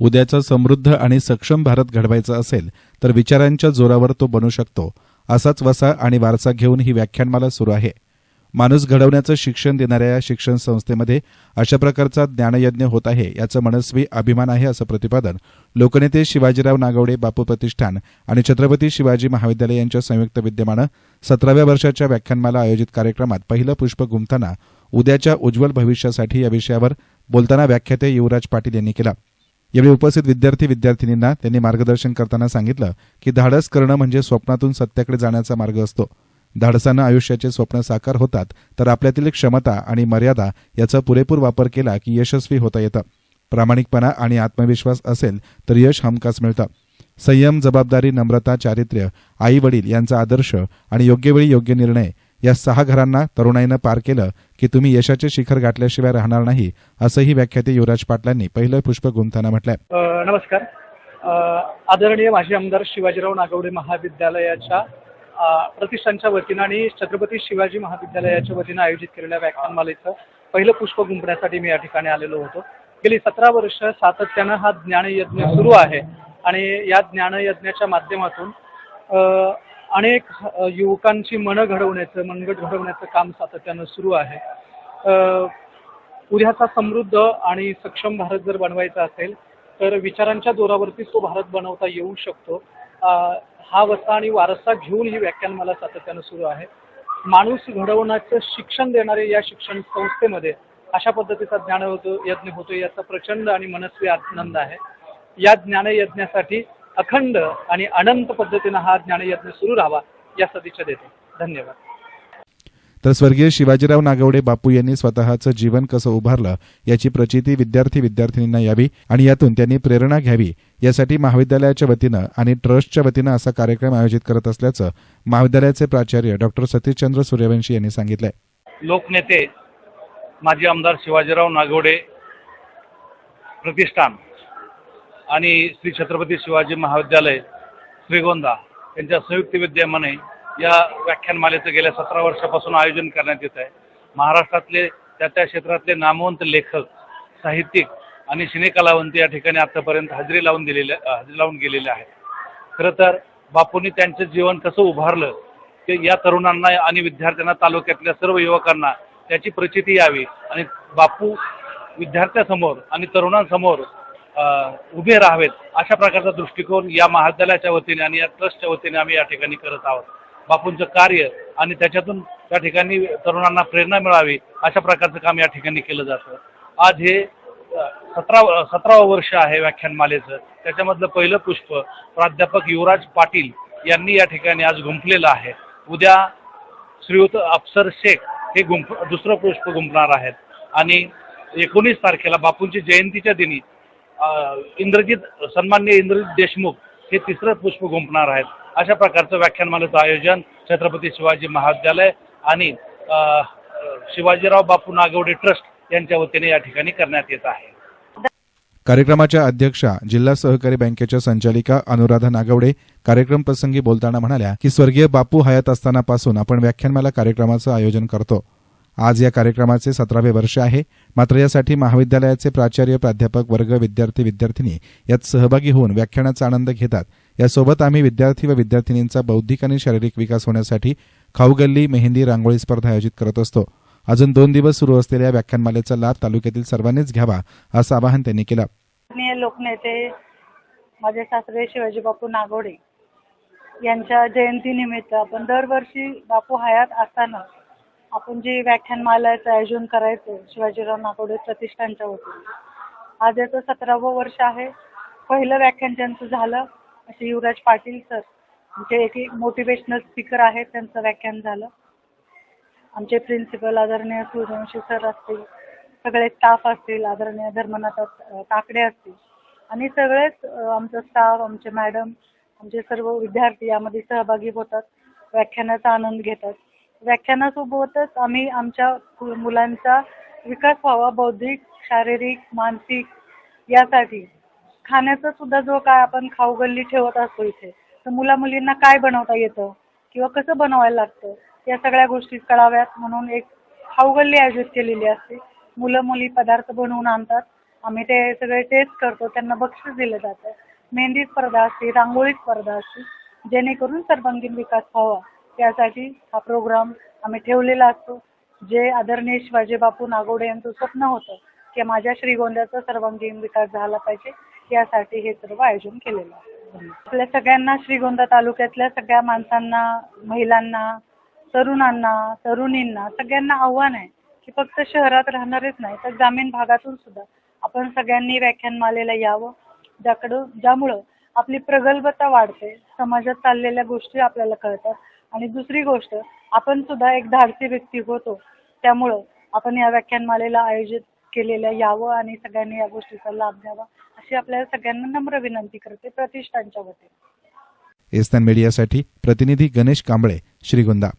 उद्याचा समृद्ध आणि सक्षम भारत घडवायचा असेल तर विचारांच्या जोरावर तो बनू शकतो असाच वसा आणि वारसा घेऊन ही व्याख्यानमाला सुरू आहे. माणूस घडवण्याचं शिक्षण देणाऱ्या या शिक्षण संस्थेमध्ये अशा प्रकारचा ज्ञानयज्ञ होत आहे याचं मनस्वी अभिमान आहे असं प्रतिपादन लोकनेते शिवाजीराव नागवडे बापू प्रतिष्ठान आणि छत्रपती शिवाजी महाविद्यालय यांच्या संयुक्त विद्यमानं सतराव्या वर्षाच्या व्याख्यानमाला आयोजित कार्यक्रमात पहिलं पुष्प गुंफताना उद्याच्या उज्ज्वल भविष्यासाठी या विषयावर बोलताना व्याख्याते युवराज पाटील यांनी केला. यावेळी उपस्थित विद्यार्थी विद्यार्थिनींना त्यांनी मार्गदर्शन करताना सांगितलं की धाडस करणं म्हणजे स्वप्नातून सत्याकडे जाण्याचा मार्ग असतो. धाडसानं आयुष्याचे स्वप्न साकार होतात तर आपल्यातील क्षमता आणि मर्यादा याचा पुरेपूर वापर केला की यशस्वी होता येतं. प्रामाणिकपणा आणि आत्मविश्वास असेल तर यश हमखास मिळतं. संयम जबाबदारी नम्रता चारित्र्य आई वडील यांचा आदर्श आणि योग्य वेळी योग्य निर्णय या सहा घरांना तरुणाईनं पार केलं की तुम्ही यशाचे शिखर गाठल्याशिवाय राहणार नाही असंही व्याख्याते युवराज पाटलांनी पहिलं पुष्प गुंफताना म्हटलंय. नमस्कार. आदरणीय माजी आमदार शिवाजीराव नागवडे महाविद्यालयाच्या प्रतिष्ठानच्या वतीनं आणि छत्रपती शिवाजी महाविद्यालयाच्या वतीनं आयोजित केलेल्या व्याख्यानमालेचं पहिलं पुष्प गुंफण्यासाठी मी या ठिकाणी आलेलो होतो. गेली सतरा वर्ष सातत्यानं हा ज्ञानयज्ञ सुरू आहे आणि या ज्ञानयज्ञाच्या माध्यमातून अनेक युवकांची मनं घडवण्याचं मनगट घडवण्याचं काम सातत्यानं सुरू आहे. उद्याचा समृद्ध आणि सक्षम भारत जर बनवायचा असेल तर विचारांच्या जोरावरती तो भारत बनवता येऊ शकतो. हा वसा आणि वारसा घेऊन ही व्याख्यान मला सातत्यानं सुरू आहे. माणूस घडवण्याचं शिक्षण देणारे या शिक्षण संस्थेमध्ये अशा पद्धतीचा ज्ञान होतो यज्ञ होतो याचा प्रचंड आणि मनस्वी आनंद आहे. या ज्ञानयज्ञासाठी अखंड आणि अनंत पद्धतीनं हा ज्ञानयज्ञ सुरू राहावा या सदिच्छा देतो. धन्यवाद. तर स्वर्गीय शिवाजीराव नागवडे बापू यांनी स्वतःचं जीवन कसं उभारलं याची प्रचिती विद्यार्थी विद्यार्थिनींना यावी आणि यातून त्यांनी प्रेरणा घ्यावी यासाठी महाविद्यालयाच्या वतीनं आणि ट्रस्टच्या वतीनं असा कार्यक्रम आयोजित करत असल्याचं महाविद्यालयाचे प्राचार्य डॉक्टर सतीशचंद्र सूर्यवंशी यांनी सांगितलंय. लोकनेते माजी आमदार शिवाजीराव नागवडे प्रतिष्ठान. आणि श्री छत्रपती शिवाजी महाविद्यालय श्रीगोंदा यांच्या संयुक्त विद्यमाने या व्याख्यानमालेचं गेल्या सतरा वर्षापासून आयोजन करण्यात येत आहे. महाराष्ट्रातले त्या त्या क्षेत्रातले नामवंत लेखक साहित्यिक आणि सिनेकलावंत या ठिकाणी आतापर्यंत हजेरी लावून दिलेले हजेरी लावून गेलेले आहेत. खरं तर बापूंनी त्यांचं जीवन कसं उभारलं ते या तरुणांना आणि विद्यार्थ्यांना तालुक्यातल्या सर्व युवकांना त्याची प्रचिती यावी आणि बापू विद्यार्थ्यासमोर आणि तरुणांसमोर उभे राहावेत अशा प्रकारचा दृष्टिकोन या महाविद्यालयाच्या वतीने आणि या ट्रस्टच्या वतीने आम्ही या ठिकाणी करत आहोत. बापूंचं कार्य आणि त्याच्यातून त्या ठिकाणी तरुणांना प्रेरणा मिळावी अशा प्रकारचं काम या ठिकाणी केलं जातं. आज हे सतरा सतरावं वर्ष आहे व्याख्यानमालेचं त्याच्यामधलं पहिलं पुष्प प्राध्यापक युवराज पाटील यांनी या ठिकाणी आज गुंफलेलं आहे. उद्या श्रीयुत अफसर शेख हे गुंफ दुसरं पुष्प गुंफणार आहेत. आणि एकोणीस तारखेला बापूंची जयंतीच्या दिनी इंद्रजित सन्मान्य इंद्रजित देशमुख हे तिसरं पुष्प गुंफणार आहेत. अशा प्रकारचं व्याख्यानमालेचं आयोजन छत्रपती शिवाजी महाविद्यालय आणि अं, शिवाजीराव बापू नागवडे ट्रस्ट यांच्या वतीने या ठिकाणी करण्यात येत आहे. कार्यक्रमाच्या अध्यक्षा जिल्हा सहकारी बँकेच्या संचालिका अनुराधा नागवडे कार्यक्रम प्रसंगी बोलताना म्हणाल्या की स्वर्गीय बापू हयात असतानापासून आपण व्याख्यानमाला कार्यक्रमाचं आयोजन करतो. आज या कार्यक्रमाचे सतरावे वर्ष आहे. मात्र यासाठी महाविद्यालयाचे प्राचार्य प्राध्यापक वर्ग विद्यार्थी विद्यार्थिनी यात सहभागी होऊन व्याख्यानाचा आनंद घेतात. यासोबत आम्ही विद्यार्थी व विद्यार्थिनींचा बौद्धिक आणि शारीरिक विकास होण्यासाठी खाऊगल्ली मेहंदी रांगोळी स्पर्धा आयोजित करत असतो. अजून दोन दिवस सुरू असलेल्या व्याख्यानमालेचा लाभ तालुक्यातील सर्वांनीच घ्यावा असं आवाहन त्यांनी केलं. लोकनेते माझे सासरे शिवाजी बापू नागोडे यांच्या जयंतीनिमित्त आपण दरवर्षी बापू हयात असताना आपण जे व्याख्यानमालाचं आयोजन करायचं शिवाजीराव नागोडे प्रतिष्ठानच्या वतीने. आज याचं सतरावं वर्ष आहे. पहिलं व्याख्यान ज्यांचं झालं असे युवराज पाटील सर जे एक मोटिवेशनल स्पीकर आहेत त्यांचं व्याख्यान झालं. आमचे प्रिन्सिपल आदरणीय सूर्यवंशी सर असतील सगळे स्टाफ असतील आदरणीय धर्मनाथ काकडे असतील. आणि सगळेच आमचं आमचा स्टाफ आमचे मॅडम आमचे सर्व विद्यार्थी यामध्ये सहभागी होतात व्याख्यानाचा आनंद घेतात. व्याख्यानासोबतच आम्ही आमच्या मुलांचा विकास व्हावा बौद्धिक शारीरिक मानसिक यासाठी. खाण्याचा सुद्धा जो काय आपण खाऊगल्ली ठेवत असतो इथे तर मुला मुलींना काय बनवता येतं किंवा कसं बनवायला लागतं या सगळ्या गोष्टी कळाव्यात म्हणून एक खाऊगल्ली आयोजित केलेली असते. मुलं मुली पदार्थ बनवून आणतात. आम्ही ते सगळे टेस्ट करतो त्यांना बक्षीस दिलं जातं. मेहंदी स्पर्धा असते रांगोळी स्पर्धा असते जेणेकरून सर्वांगीण विकास व्हावा. त्यासाठी हा प्रोग्राम आम्ही ठेवलेला असतो. जे आदरणीय शिवाजी बापू नागोडे यांचं स्वप्न होतं की माझ्या श्रीगोंद्याचा सर्वांगीण विकास झाला पाहिजे यासाठी हे सर्व आयोजन केलेलं आहे. आपल्या सगळ्यांना श्रीगोंदा तालुक्यातल्या सगळ्या माणसांना महिलांना तरुणांना तरुणींना सगळ्यांना आव्हान आहे की फक्त शहरात राहणारेच नाही तर ग्रामीण भागातून सुद्धा आपण सगळ्यांनी व्याख्यानमालेला यावं ज्याकडं ज्यामुळं आपली प्रगल्भता वाढते समाजात चाललेल्या गोष्टी आपल्याला कळतात. आणि दुसरी गोष्ट आपण सुद्धा एक धाडसी व्यक्ती होतो. त्यामुळं आपण या व्याख्यानमालेला आयोजित केलेल्या यावं आणि सगळ्यांनी या गोष्टीचा लाभ घ्यावा अशी आपल्याला सगळ्यांना नम्र विनंती करते प्रतिष्ठानच्या वतीने. एस्तान मीडियासाठी प्रतिनिधी गणेश कांबळे श्रीगोंदा.